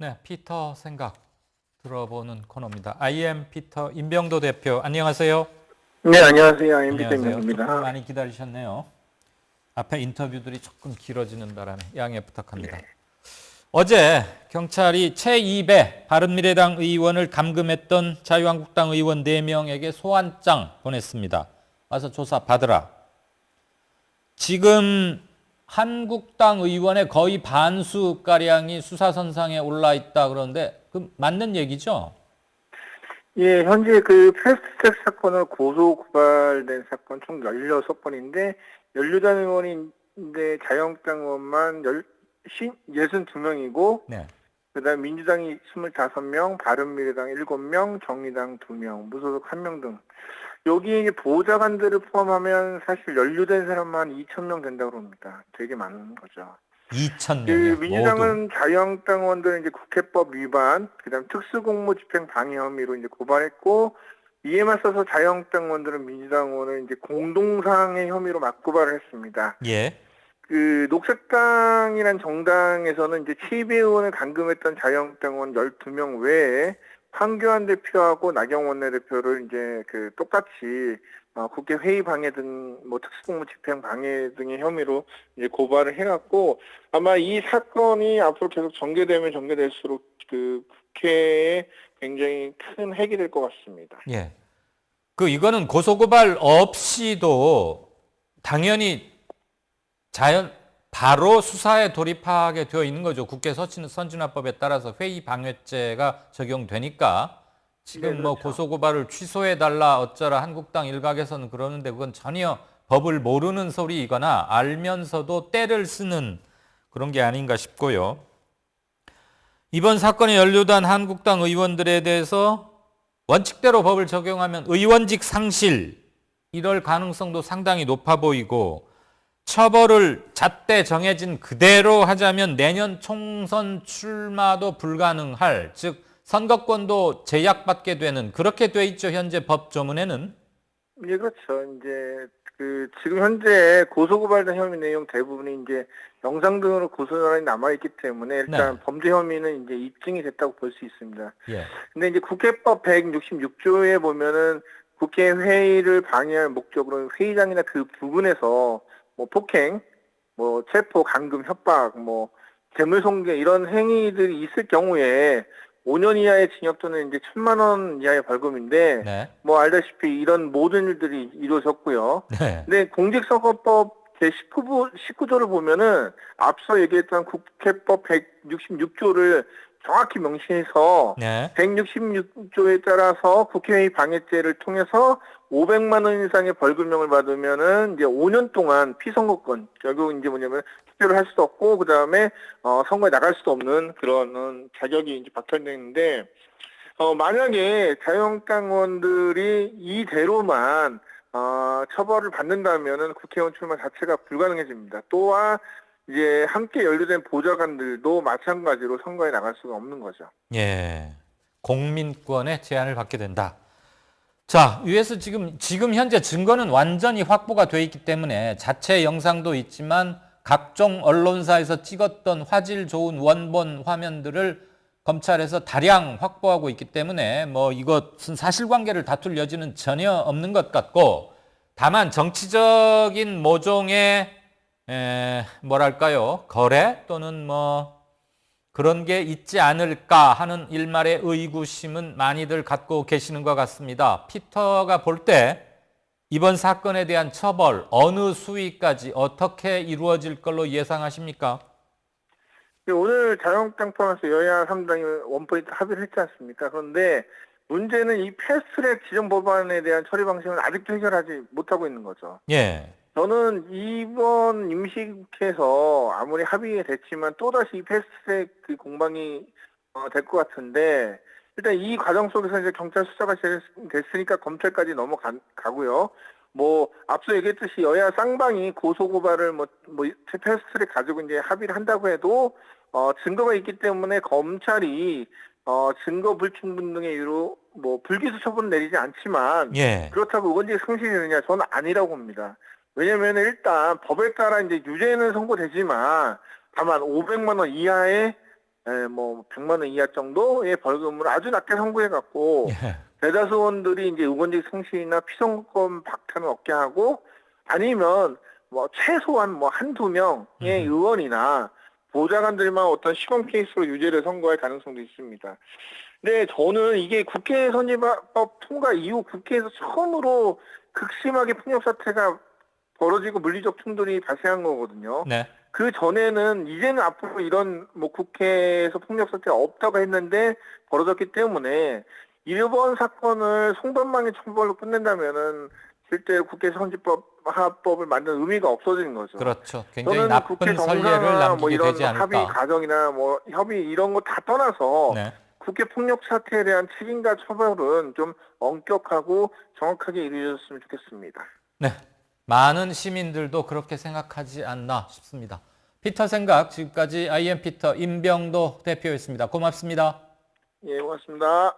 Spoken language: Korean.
네, 피터 생각 들어보는 코너입니다. IM 피터 임병도 대표 안녕하세요. 네, 안녕하세요. 안녕하세요. 조금 대입니다. 많이 기다리셨네요. 앞에 인터뷰들이 조금 길어지는 바람에 양해 부탁합니다. 어제 경찰이 최2배 바른미래당 의원을 감금했던 자유한국당 의원 4명에게 소환장 보냈습니다. 와서 조사 받으라. 지금 한국당 의원의 거의 반수가량이 수사선상에 올라 있다 그러는데 그 맞는 얘기죠? 예, 현재 그 패스트트랙 사건을 고소 고발된 사건 총 16건인데 연루단 의원인데 자유한국당 의원만 열, 62명이고 네. 그다음 민주당이 25명, 바른미래당 7명, 정의당 2명, 무소속 1명 등 이제 보좌관들을 포함하면 사실 연루된 사람만 2,000명 된다고 합니다. 되게 많은 거죠. 2천 그 명이요. 민주당은 자유한국당 의원들은 이제 국회법 위반, 그다음 특수공무집행 방해 혐의로 이제 고발했고 이에 맞서서 자유한국당 의원들은 민주당 의원을 이제 공동상해 혐의로 맞고발을 했습니다. 예. 그 녹색당이란 정당에서는 이제 치배 의원을 감금했던 자유한국당 의원 12명 외에 황교안 대표하고 나경원 원내대표를 이제 그 똑같이 어, 국회 회의 방해 등 뭐 특수공무 집행 방해 등의 혐의로 이제 고발을 해갖고 아마 이 사건이 앞으로 계속 전개되면 전개될수록 그 국회에 굉장히 큰 핵이 될 것 같습니다. 예. 그 이거는 고소고발 없이도 당연히 자연 바로 수사에 돌입하게 되어 있는 거죠. 국회 서친- 선진화법에 따라서 회의 방해죄가 적용되니까 지금 네, 뭐 그렇죠. 고소고발을 취소해 달라 어쩌라 한국당 일각에서는 그러는데 그건 전혀 법을 모르는 소리이거나 알면서도 때를 쓰는 그런 게 아닌가 싶고요. 이번 사건에 연루된 한국당 의원들에 대해서 원칙대로 법을 적용하면 의원직 상실 이럴 가능성도 상당히 높아 보이고 처벌을 잣대 정해진 그대로 하자면 내년 총선 출마도 불가능할 즉 선거권도 제약받게 되는 그렇게 돼 있죠 현재 법 조문에는 예, 그렇죠. 이제 그 지금 현재 고소고발된 혐의 내용 대부분이 이제 영상 등으로 고소현황이 남아 있기 때문에 일단 네. 범죄 혐의는 이제 입증이 됐다고 볼 수 있습니다. 예 근데 이제 국회법 166조에 보면은 국회 회의를 방해할 목적으로 회의장이나 그 부근에서 뭐 폭행, 뭐 체포, 감금, 협박, 뭐 재물손괴 이런 행위들이 있을 경우에 5년 이하의 징역 또는 이제 천만 원 이하의 벌금인데 네. 뭐 알다시피 이런 모든 일들이 이루어졌고요. 네. 근데 공직선거법 제 19부 19조를 보면은 앞서 얘기했던 국회법 166조를 정확히 명시해서 네. 166조에 따라서 국회의회 방해죄를 통해서 500만 원 이상의 벌금형을 받으면은 이제 5년 동안 피선거권 결국 이제 뭐냐면 투표를 할 수도 없고 그 다음에 어 선거에 나갈 수도 없는 그런 어, 자격이 이제 박탈되는데 어 만약에 자유한국당 의원들이 이대로만 어 처벌을 받는다면은 국회의원 출마 자체가 불가능해집니다. 또한 이제 함께 연루된 보좌관들도 마찬가지로 선거에 나갈 수가 없는 거죠. 예. 공민권의 제한을 받게 된다. 자, 위에서 지금 지금 현재 증거는 완전히 확보가 돼 있기 때문에 자체 영상도 있지만 각종 언론사에서 찍었던 화질 좋은 원본 화면들을 검찰에서 다량 확보하고 있기 때문에 뭐 이것은 사실관계를 다툴 여지는 전혀 없는 것 같고 다만 정치적인 모종의 에, 뭐랄까요 거래 또는 뭐 그런 게 있지 않을까 하는 일말의 의구심은 많이들 갖고 계시는 것 같습니다. 피터가 볼 때 이번 사건에 대한 처벌 어느 수위까지 어떻게 이루어질 걸로 예상하십니까? 네, 오늘 자유한국당 포함해서 여야 3당이 원포인트 합의를 했지 않습니까? 그런데 문제는 이 패스트트랙 지정 법안에 대한 처리 방식은 아직도 해결하지 못하고 있는 거죠. 예, 저는 이번 임시국회에서 아무리 합의가 됐지만 또다시 이 패스트트랙 그 공방이 어, 될 것 같은데 일단 이 과정 속에서 이제 경찰 수사가 제- 됐으니까 검찰까지 넘어가고요. 뭐 앞서 얘기했듯이 여야 쌍방이 고소고발을 뭐, 뭐 패스트트랙 가지고 이제 합의를 한다고 해도 어, 증거가 있기 때문에 검찰이 어, 증거 불충분 등의 이유로 뭐 불기소 처분을 내리지 않지만 예, 그렇다고 의원직 상실이느냐 저는 아니라고 봅니다. 왜냐면 일단 법에 따라 이제 유죄는 선고되지만 다만 500만 원 이하의 에, 뭐 100만 원 이하 정도의 벌금을 아주 낮게 선고해 갖고 예. 대다수 의원들이 이제 의원직 상실이나 피선거권 박탈을 얻게 하고 아니면 뭐 최소한 뭐 한두 명의 음. 의원이나 보좌관들만 어떤 시범 케이스로 유죄를 선고할 가능성도 있습니다. 근데 저는 이게 국회 선진법 통과 이후 국회에서 처음으로 극심하게 폭력 사태가 벌어지고 물리적 충돌이 발생한 거거든요. 네. 그 전에는 이제는 앞으로 이런 뭐 국회에서 폭력 사태가 없다고 했는데 벌어졌기 때문에 이번 사건을 송변망의 처벌로 끝낸다면은 실제 국회 선진법 하법을 만든 의미가 없어지는 거죠. 그렇죠. 굉장히 저는 나쁜 국회 선례를 남기게 뭐 이런 되지 합의 않을까. 과정이나 뭐 협의 이런 거 다 떠나서 네. 국회 폭력 사태에 대한 책임과 처벌은 좀 엄격하고 정확하게 이루어졌으면 좋겠습니다. 네. 많은 시민들도 그렇게 생각하지 않나 싶습니다. 피터 생각 지금까지 IM 피터 임병도 대표였습니다. 고맙습니다. 예, 고맙습니다.